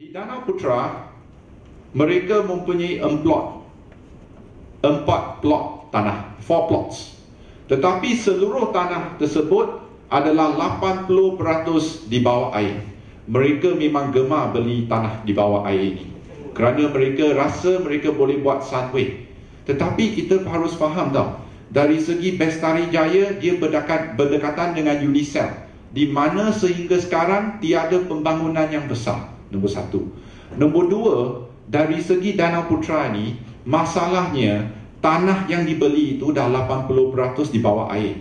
Di Danau Putra, mereka mempunyai emplot, empat plot tanah, four plots. Tetapi seluruh tanah tersebut adalah 80% di bawah air. Mereka memang gemar beli tanah di bawah air ini. Kerana mereka rasa mereka boleh buat sunway. Tetapi kita harus faham tau, dari segi Bestari Jaya, dia berdekatan, berdekatan dengan Unicel. Di mana sehingga sekarang tiada pembangunan yang besar. Nombor satu. Nombor dua, dari segi Danau Putra ni masalahnya tanah yang dibeli itu dah 80% di bawah air.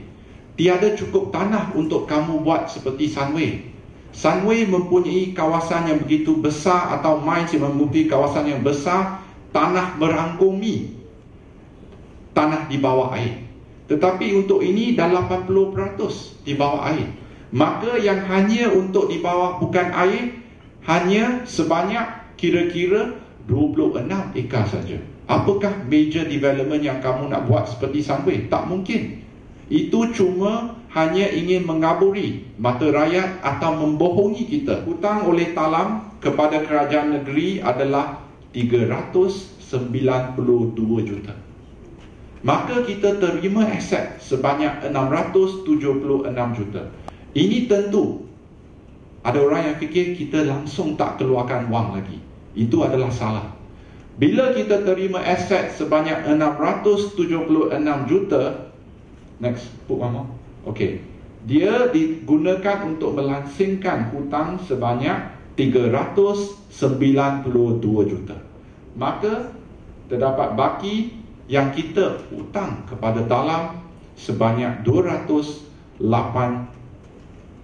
Tiada cukup tanah untuk kamu buat seperti Sunway. Sunway mempunyai kawasan yang begitu besar atau mines yang mempunyai kawasan yang besar, tanah merangkumi tanah di bawah air. Tetapi untuk ini dah 80% di bawah air. Maka yang hanya untuk di bawah bukan air hanya sebanyak kira-kira 26 ekar saja. Apakah major development yang kamu nak buat seperti Sunway? Tak mungkin. Itu cuma hanya ingin mengaburi mata rakyat atau membohongi kita. Hutang oleh talam kepada kerajaan negeri adalah 392 juta. Maka kita terima aset sebanyak 676 juta. Ini tentu ada orang yang fikir kita langsung tak keluarkan wang lagi. Itu adalah salah. Bila kita terima aset sebanyak 676 juta, next, put more. Okay. Dia digunakan untuk melangsingkan hutang sebanyak 392 juta. Maka terdapat baki yang kita hutang kepada dalam sebanyak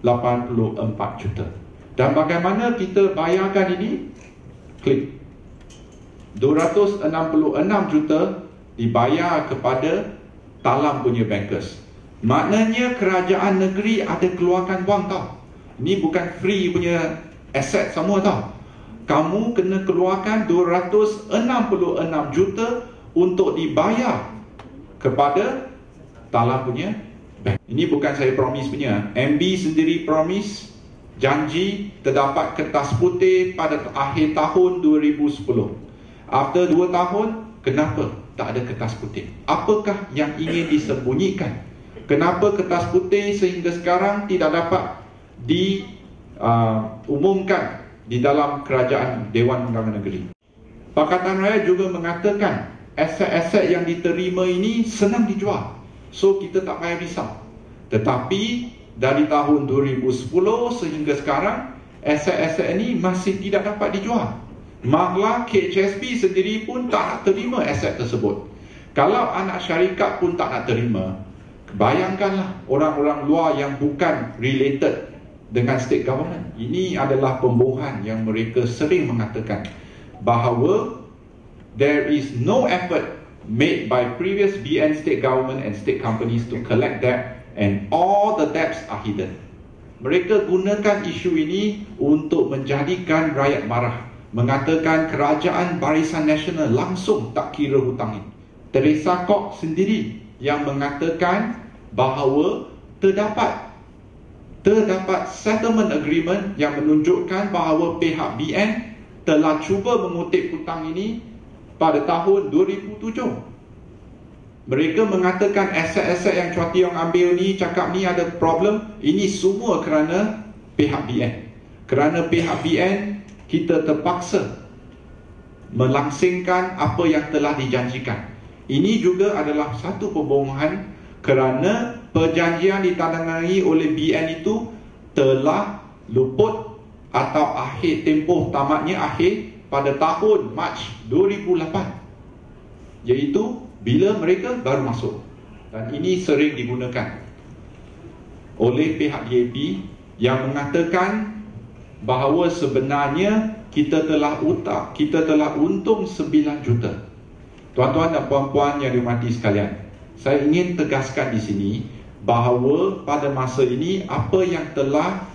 284 juta. Dan bagaimana kita bayarkan ini? Klik 266 juta dibayar kepada Talam punya bankers. Maknanya kerajaan negeri ada keluarkan wang tau. Ini bukan free punya aset semua tau. Kamu kena keluarkan 266 juta untuk dibayar kepada Talam punya. Ini bukan saya promise punya. MB sendiri promise janji terdapat kertas putih pada akhir tahun 2010. After 2 tahun, kenapa tak ada kertas putih? Apakah yang ingin disembunyikan? Kenapa kertas putih sehingga sekarang tidak dapat diumumkan uh, di dalam kerajaan Dewan Undangan Negeri? Pakatan Raya juga mengatakan aset-aset yang diterima ini senang dijual. So kita tak payah risau. Tetapi dari tahun 2010 sehingga sekarang aset-aset ini masih tidak dapat dijual. Malah KHSP sendiri pun tak nak terima aset tersebut. Kalau anak syarikat pun tak nak terima, bayangkanlah orang-orang luar yang bukan related dengan state government. Ini adalah pembohongan yang mereka sering mengatakan bahawa there is no effort made by previous BN state government and state companies to collect debt and all the debts are hidden. Mereka gunakan isu ini untuk menjadikan rakyat marah mengatakan kerajaan Barisan Nasional langsung tak kira hutang ini. Teresa Kok sendiri yang mengatakan bahawa terdapat terdapat settlement agreement yang menunjukkan bahawa pihak BN telah cuba mengutip hutang ini pada tahun 2007. Mereka mengatakan aset-aset yang Chua Tiong ambil ni cakap ni ada problem, ini semua kerana pihak BN. Kerana pihak BN kita terpaksa melangsingkan apa yang telah dijanjikan. Ini juga adalah satu pembohongan kerana perjanjian ditandangani oleh BN itu telah luput atau akhir tempoh tamatnya akhir pada tahun Mac 2008 iaitu bila mereka baru masuk dan ini sering digunakan oleh pihak DAP yang mengatakan bahawa sebenarnya kita telah utak, kita telah untung 9 juta. Tuan-tuan dan puan-puan yang dimati sekalian, saya ingin tegaskan di sini bahawa pada masa ini apa yang telah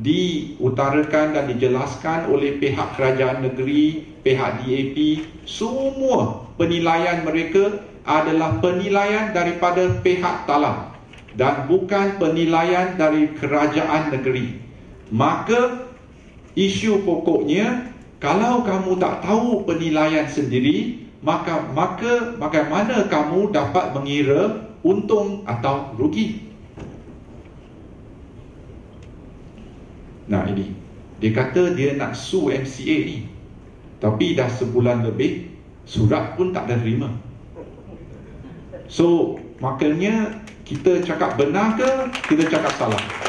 diutarakan dan dijelaskan oleh pihak kerajaan negeri, pihak DAP, semua penilaian mereka adalah penilaian daripada pihak talam dan bukan penilaian dari kerajaan negeri. Maka isu pokoknya Kalau kamu tak tahu penilaian sendiri, maka maka bagaimana kamu dapat mengira untung atau rugi? Nah ini, dia kata dia nak sue MCA ni. Tapi dah sebulan lebih, surat pun tak ada terima. So, makanya kita cakap benar ke, kita cakap salah?